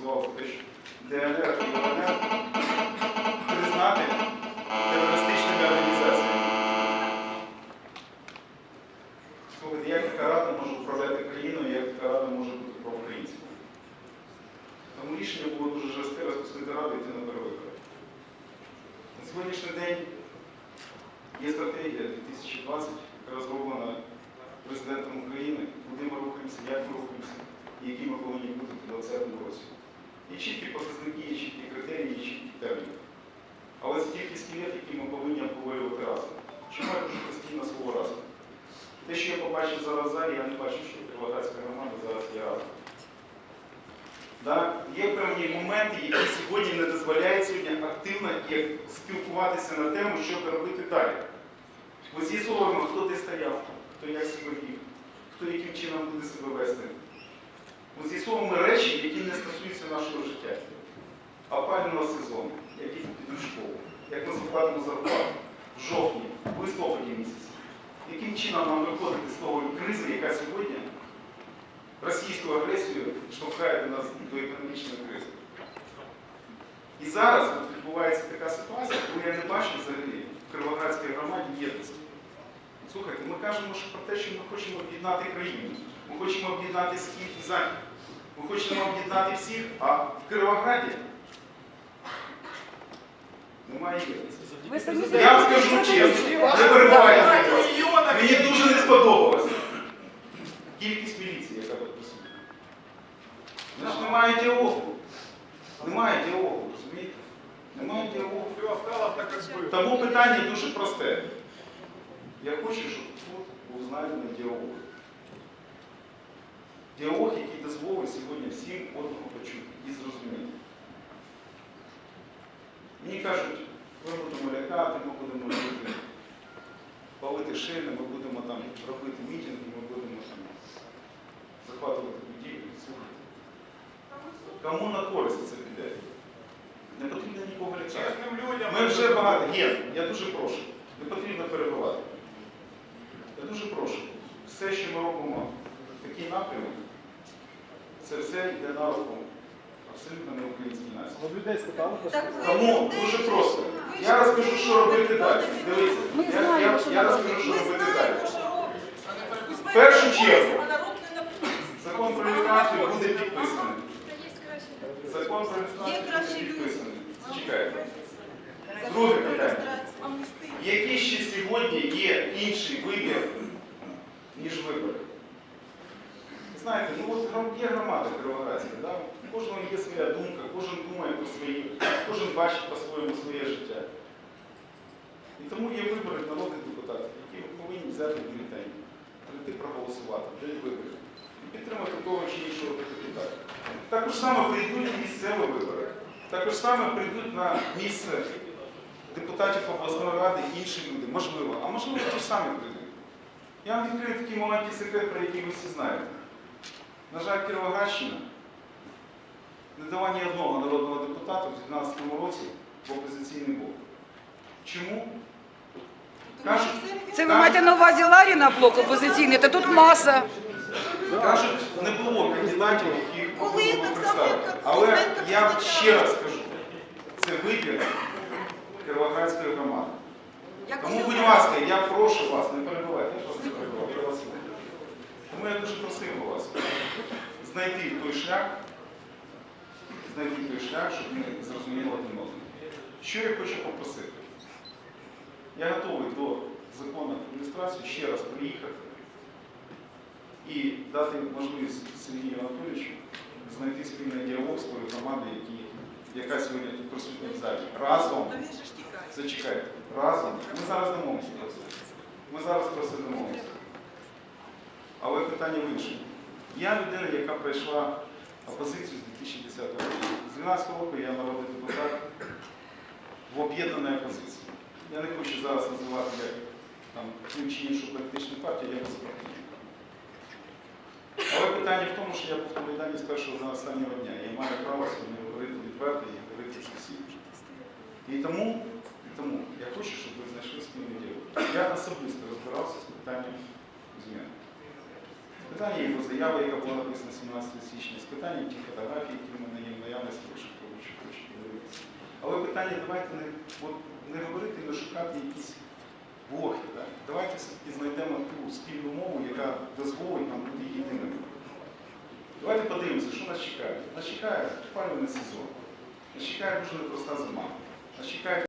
те, що ДНР і ЛНР признати терористичними організаціями. Слухайте, як така рада може управляти країною, як така рада може бути проукраїнською? Тому рішення було дуже жорстке розпустити раду і йти на перевибори. На сьогоднішній день є стратегія 2020, яка розроблена президентом України, куди ми рухаємося, як ми рухаємося, і які ми повинні бути в 2020 році. Є чіткі показники, є чіткі критерії, є чіткі терміни. Але скелет, який ми повинні обговорювати разом. Чому я кажу постійно слово разом? Те, що я побачив зараз в залі, я не бачу, що Кривоградська громада зараз є разом. Да? Є певні моменти, які сьогодні не дозволяють сьогодні активно спілкуватися на тему, що робити далі. Ми з'ясовуємо, хто де стояв, хто як себе вів, хто яким чином буде себе вести. Ми з'ясовуємо речі, які не стосуються нашого життя. Опалювального сезону, як діти підуть в школу, як ми заплатимо зарплату в жовтні, в листопаді місяці. Яким чином нам виходити з того кризи, яка сьогодні російську агресію штовхає до нас до економічної кризи. І зараз от відбувається така ситуація, коли я не бачу взагалі в Кривоградській громаді єдності. Слухайте, ми кажемо що про те, що ми хочемо об'єднати країну, ми хочемо об'єднати схід і захід, ми хочемо об'єднати всіх, а в Кривограді немає єдності. Ви самі Я вам скажу чесно, не перебувайте. Мені дуже не сподобалося. Кількість міліції, яка тут присутня. Значить, немає діалогу. Немає діалогу, розумієте? Немає діалогу. Тому питання дуже просте. Я хочу, щоб тут був знайдений діалог. Діалог, який дозволить сьогодні всім одного палити шини, ми будемо там робити мітинги, ми будемо там захватувати будівлі. Слухайте. Кому на користь це піде? Не потрібно нікого лякати. Ми вже багато. Є, я дуже прошу. Не потрібно перебивати. Я дуже прошу. Все, що ми робимо в такий напрямок, це все йде на руку абсолютно не українській нації. Ви людей спитали? Тому дуже просто. Я розкажу, що робити далі. Дивіться, я, я, я розкажу, що робити далі. В першу чергу, закон про люстрацію буде підписаний. Закон про кращі буде підписаний. Чекайте. Друге питання. Який ще сьогодні є інший вибір, ніж вибори? Знаєте, ну от є громада Кривоградська, да? Є своя думка, кожен думає про свої, кожен бачить по-своєму своє життя. І тому є вибори народних депутатів, які повинні взяти бюлетень, прийти проголосувати, в день виборів і підтримати того чи іншого депутата. Також саме прийдуть місцеві вибори, також саме прийдуть на місце депутатів обласної ради інші люди, можливо, а можливо, ті ж самі прийдуть. Я вам відкрию такий маленький секрет, про який ви всі знаєте. На жаль, Кіровоградщина не дала ні одного народного депутата в 2012 році в опозиційний блок. Чому? Кажуть, Це ви маєте на увазі Ларіна блок опозиційний, та тут маса. кажуть, не було кандидатів, яких Коли було так само, представити. як Але я ще раз кажу, це вибір Кіровоградської громади. Як Тому, будь ласка, я прошу вас, не перебивайте, я просто не я вас слухаю. Тому я дуже просив би вас знайти той шлях, шлях, щоб ми зрозуміли один одного. Що я хочу попросити? Я готовий до закону про ілюстрацію ще раз приїхати і дати можливість Сергію Анатолійовичу знайти спільний діалог з тою громадою, яка сьогодні тут присутня в залі. Разом. Зачекайте. Разом. Ми зараз домовимося про це. Ми зараз про це домовимося. Але питання в іншому. Я людина, яка пройшла опозицію з 2010 року. З 2012 року я народний депутат в об'єднаній опозиції. Я не хочу зараз називати як там, ту чи іншу політичну партію, я безпартійний. Але питання в тому, що я був на Майдані з першого до останнього дня. Я маю право сьогодні говорити відверто і говорити з усіх. І тому, і тому я хочу, щоб ви знайшли спільне діло. Я особисто розбирався з питанням змін. Питання є про заяву, яка була написана 17 січня, з питанням ті фотографії, які питання давайте не, от, не говорити, не шукати якісь блохи. Да? Давайте все-таки знайдемо ту спільну мову, яка дозволить нам бути єдиними. Давайте подивимося, що нас чекає. Нас чекає опалювальний сезон. Нас чекає дуже непроста зима. Нас чекає